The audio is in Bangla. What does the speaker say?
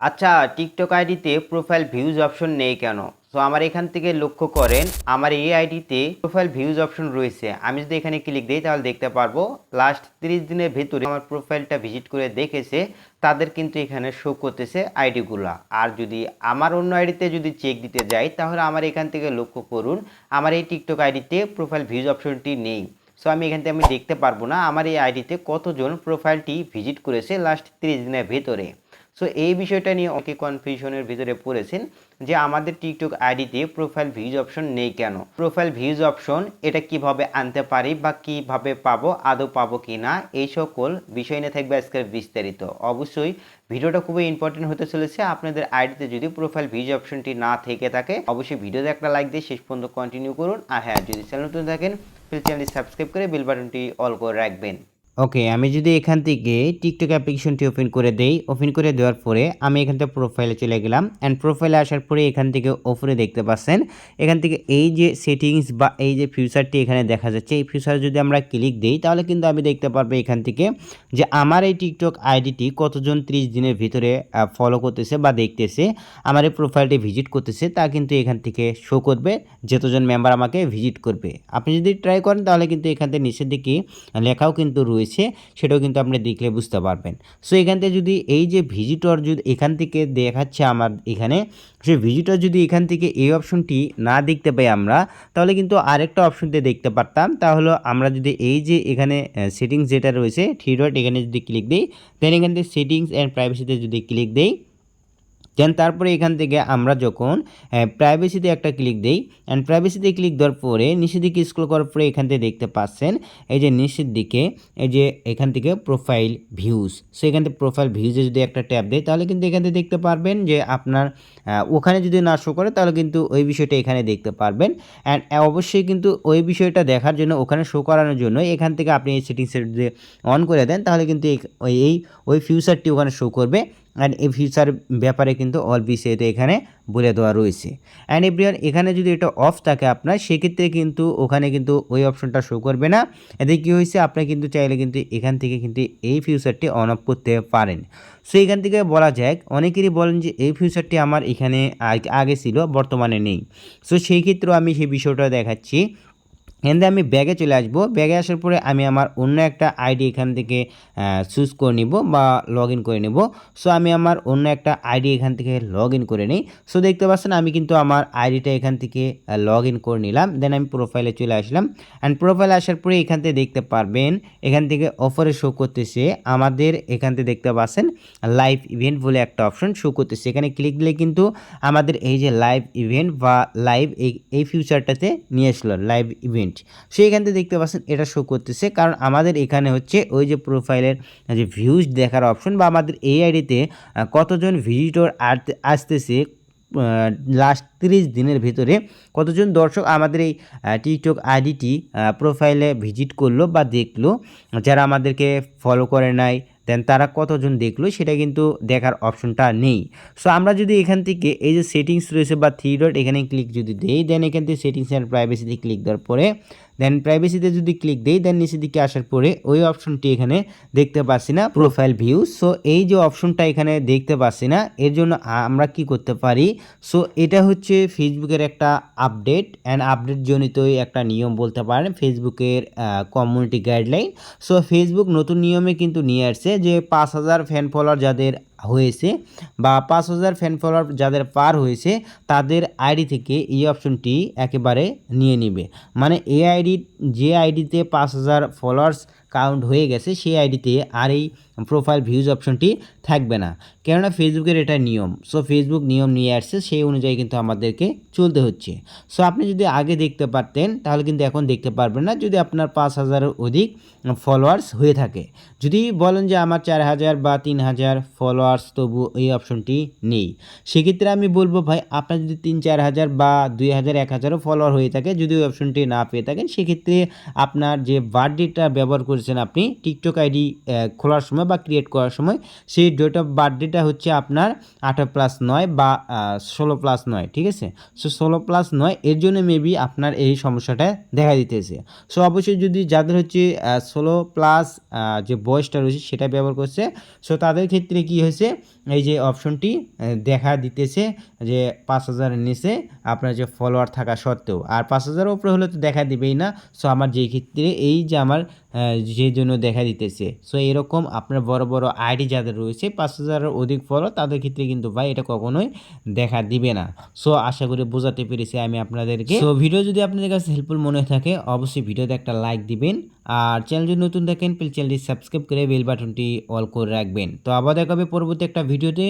আচ্ছা টিকটক আইডিতে প্রোফাইল ভিউজ অপশন নেই কেন? সো আমার এখান থেকে লক্ষ্য করেন, আমার এই আইডিতে প্রোফাইল ভিউজ অপশন রয়েছে। আমি যদি এখানে ক্লিক দিই, তাহলে দেখতে পারব লাস্ট তিরিশ দিনের ভেতরে আমার প্রোফাইলটা ভিজিট করে দেখেছে, তাদের কিন্তু এখানে শো করতেছে আইডিগুলা। আর যদি আমার অন্য আইডিতে যদি চেক দিতে যাই, তাহলে আমার এখান থেকে লক্ষ্য করুন, আমার এই টিকটক আইডিতে প্রোফাইল ভিউজ অপশনটি নেই। সো আমি এখান থেকে আমি দেখতে পারব না, আমার এই আইডিতে কতজন প্রোফাইলটি ভিজিট করেছে লাস্ট তিরিশ দিনের ভেতরে। সো এই বিষয়টা নিয়ে অনেকে কনফিউশনের ভিতরে পড়েছেন যে আমাদের টিকটক আইডিতে প্রোফাইল ভিউজ অপশন নেই কেন? প্রোফাইল ভিউজ অপশন এটা কীভাবে আনতে পারি বা কীভাবে পাবো, আদৌ পাবো কি না এই সকল বিষয় নিয়ে থাকবে আজকের বিস্তারিত। অবশ্যই ভিডিওটা খুবই ইম্পর্টেন্ট হতে চলেছে। আপনাদের আইডিতে যদি প্রোফাইল ভিউজ অপশনটি না থেকে থাকে, অবশ্যই ভিডিওতে একটা লাইক দিয়ে শেষ পর্যন্ত কন্টিনিউ করুন। আর হ্যাঁ যদি চ্যানেল নতুন থাকেন প্লিজ চ্যানেলটি সাবস্ক্রাইব করে বেল বাটনটি অল করে রাখবেন। ওকে, আমি যদি এখান থেকে টিকটক অ্যাপ্লিকেশনটি ওপেন করে দেই, ওপেন করে দেওয়ার পরে আমি এখান থেকে প্রোফাইলে চলে গেলাম অ্যান্ড প্রোফাইলে আসার পরে এখান থেকে ওপরে দেখতে পাচ্ছেন, এখান থেকে এই যে সেটিংস বা এই যে ফিউচারটি এখানে দেখা যাচ্ছে, এই ফিউচার যদি আমরা ক্লিক দিই, তাহলে কিন্তু আমি দেখতে পারব এখান থেকে যে আমার এই টিকটক আইডিটি কতজন ত্রিশ দিনের ভিতরে ফলো করতেছে বা দেখতেছে, আমার এই প্রোফাইলটি ভিজিট করতেছে, তা কিন্তু এখান থেকে শো করবে, যতজন মেম্বার আমাকে ভিজিট করবে। আপনি যদি ট্রাই করেন, তাহলে কিন্তু এখান থেকে নিচের দিকে লেখাও কিন্তু রয়েছে। সেটাও কিন্তু আপনি দেখলে বুঝতে পারবেন। সো এখান থেকে যদি এই যে ভিজিটর যদি এখান থেকে দেখাচ্ছে আমার এখানে, সে ভিজিটর যদি এখান থেকে এই অপশনটি না দেখতে পাই আমরা, তাহলে কিন্তু আরেকটা অপশনতে দেখতে পারতাম। তাহলে আমরা যদি এই যে এখানে সেটিংস যেটা রয়েছে থ্রি ডট এখানে যদি ক্লিক দিই দেন এখান থেকে সেটিংস অ্যান্ড প্রাইভেসিতে যদি ক্লিক দিই দেন তারপরে এখান থেকে আমরা যখন প্রাইভেসিতে একটা ক্লিক দিই অ্যান্ড প্রাইভেসিতে ক্লিক দেওয়ার পরে নিচের দিকে স্ক্রল করার পরে এখান থেকে দেখতে পাচ্ছেন, এই যে নিচের দিকে, এই যে এখান থেকে প্রোফাইল ভিউজ সো এখান থেকে প্রোফাইল ভিউজে যদি একটা ট্যাব দেয় তাহলে কিন্তু এখান থেকে দেখতে পারবেন যে আপনার ওখানে যদি না শো করে, তাহলে কিন্তু ওই বিষয়টা এখানে দেখতে পারবেন অ্যান্ড অবশ্যই কিন্তু ওই বিষয়টা দেখার জন্য, ওখানে শো করানোর জন্য, এখান থেকে আপনি এই সেটিংসের যদি অন করে দেন, তাহলে কিন্তু এই, ওই ফিউচারটি ওখানে শো করবে অ্যান্ড এই ফিউচার ব্যাপারে কিন্তু অল বিষয়তে এখানে বলে দেওয়া রয়েছে। অ্যান্ড এভরিওয়ান এখানে যদি এটা অফ থাকে আপনার, সেক্ষেত্রে কিন্তু ওখানে কিন্তু ওই অপশনটা শো করবে না। এতে কী হয়েছে? আপনি কিন্তু চাইলে কিন্তু এখান থেকে কিন্তু এই ফিউচারটি অন অফ করতে পারেন। সো এখান থেকে বলা যাক, অনেকেরই বলেন যে এই ফিউচারটি আমার এখানে আগে ছিল, বর্তমানে নেই। সো সেই ক্ষেত্রেও আমি সেই বিষয়টা দেখাচ্ছি। এখান আমি ব্যাগে চলে আসব। ব্যাগে আসার পরে আমি আমার অন্য একটা আইডি এখান থেকে চুজ করে নিব বা লগ করে নেব। সো আমি আমার অন্য একটা আইডি এখান থেকে লগ করে নিই। সো দেখতে পাচ্ছেন আমি কিন্তু আমার আইডিটা এখান থেকে লগ করে নিলাম। দেন আমি প্রোফাইলে চলে আসলাম। অ্যান্ড প্রোফাইলে আসার পরে এখান থেকে দেখতে পারবেন, এখান থেকে অফারে শো করতেছে। আমাদের এখান থেকে দেখতে পাচ্ছেন লাইভ ইভেন্ট বলে একটা অপশন শো করতেছে। এখানে ক্লিক দিলে কিন্তু আমাদের এই যে লাইভ ইভেন্ট বা লাইভ এই ফিউচারটাতে নিয়ে আসলো লাইভ ইভেন্ট সো এখান থেকে দেখতে পাচ্ছেন এটা শো করতেছে। কারণ আমাদের এখানে হচ্ছে ওই যে প্রোফাইলের যে ভিউজ দেখার অপশন বা আমাদের এই আইডিতে কতজন ভিজিটর আসতেছে লাস্ট তিরিশ দিনের ভিতরে, কতজন দর্শক আমাদের এই টিকটক আইডিটি প্রোফাইলে ভিজিট করল বা দেখল, যারা আমাদেরকে ফলো করে নাই দেন তারা কতজন দেখল সেটা কিন্তু দেখার অপশনটা নেই। সো আমরা যদি এখান থেকে এই যে সেটিংস রয়েছে বা থ্রি ডট এখানে ক্লিক যদি দেই দেন এখান থেকে সেটিংস অ্যান্ড প্রাইভেসিতে ক্লিক দেওয়ার পরে দেন প্রাইভেসিতে যদি ক্লিক দেই দেন নিচের দিকে আসার পরে ওই অপশনটি এখানে দেখতে পাচ্ছি না প্রোফাইল ভিউ সো এই যে অপশনটা এখানে দেখতে পাচ্ছি না, এর জন্য আমরা কি করতে পারি? সো এটা হচ্ছে ফেসবুকের একটা আপডেট অ্যান্ড আপডেট জনিতই একটা নিয়ম বলতে পারেন ফেসবুকের কমিউনিটি গাইডলাইন সো ফেসবুক নতুন নিয়মে কিন্তু নিয়ে আসছে যে পাঁচ হাজার ফ্যান ফলোয়ার যাদের হয়েছে বা পাঁচ হাজার ফ্যান ফলোয়ার যাদের পার হয়েছে, তাদের আইডি থেকে এই অপশনটি একেবারে নিয়ে নিবে। মানে এ আইডি যে আইডিতে পাঁচ হাজার ফলোয়ার্স কাউন্ট হয়ে গেছে, সেই আইডিতে আর এই প্রোফাইল ভিউজ অপশনটি থাকবে না। কেননা ফেসবুকের এটা নিয়ম। সো ফেসবুক নিয়ম নিয়ে আসছে, সেই অনুযায়ী কিন্তু আমাদেরকে চলতে হচ্ছে। সো আপনি যদি আগে দেখতে পারতেন, তাহলে কিন্তু এখন দেখতে পারবেন না, যদি আপনার পাঁচ হাজারের অধিক ফলোয়ার্স হয়ে থাকে। যদি বলেন যে আমার চার হাজার বা তিন হাজার ফলোয়ার্স তবু এই অপশনটি নেই, সেক্ষেত্রে আমি বলব ভাই, আপনার যদি তিন চার হাজার বা দুই হাজার, এক হাজারও ফলোয়ার হয়ে থাকে, যদি ওই অপশনটি না পেয়ে থাকেন, সেক্ষেত্রে আপনার যে বার্থডেটা ব্যবহার করেছেন করতেছেন আপনি টিকটক আইডি খোলার সময় বা ক্রিয়েট করার সময় সেই ডেট অফ বার্থডেটা হচ্ছে আপনার আঠারো প্লাস নয় বা ষোলো প্লাস নয়, ঠিক আছে? সো ষোলো প্লাস নয়, এর জন্য মেবি আপনার এই সমস্যাটা দেখা দিতেছে। সো অবশ্যই যদি যাদের হচ্ছে ষোলো প্লাস যে বয়সটা রয়েছে সেটা ব্যবহার করছে সো তাদের ক্ষেত্রে কি হয়েছে, এই যে অপশনটি দেখা দিতেছে যে পাঁচ হাজারের নিচে আপনার যে ফলোয়ার থাকা সত্ত্বেও, আর পাঁচ হাজারের উপরে হলে তো দেখা দিবেই না। সো আমার যেই ক্ষেত্রে এই যে আমার যে জন্য দেখা দিতেছে। সো এরকম আপনার বড় বড় আইডি যাদের রয়েছে, পাঁচ হাজারের অধিক ফলো তাদের ক্ষেত্রে কিন্তু ভাই এটা কখনোই দেখা দিবে না। সো আশা করি বোঝাতে পেরেছি আমি আপনাদেরকে। সো ভিডিও যদি আপনাদের কাছে হেল্পফুল মনে থাকে, অবশ্যই ভিডিওতে একটা লাইক দিবেন। আর চ্যানেল যদি নতুন দেখেন প্লিজ চ্যানেলটি সাবস্ক্রাইব করে বেল বাটনটি অল করে রাখবেন। তো, আবার দেখাবে পরবর্তী একটা ভিডিওতে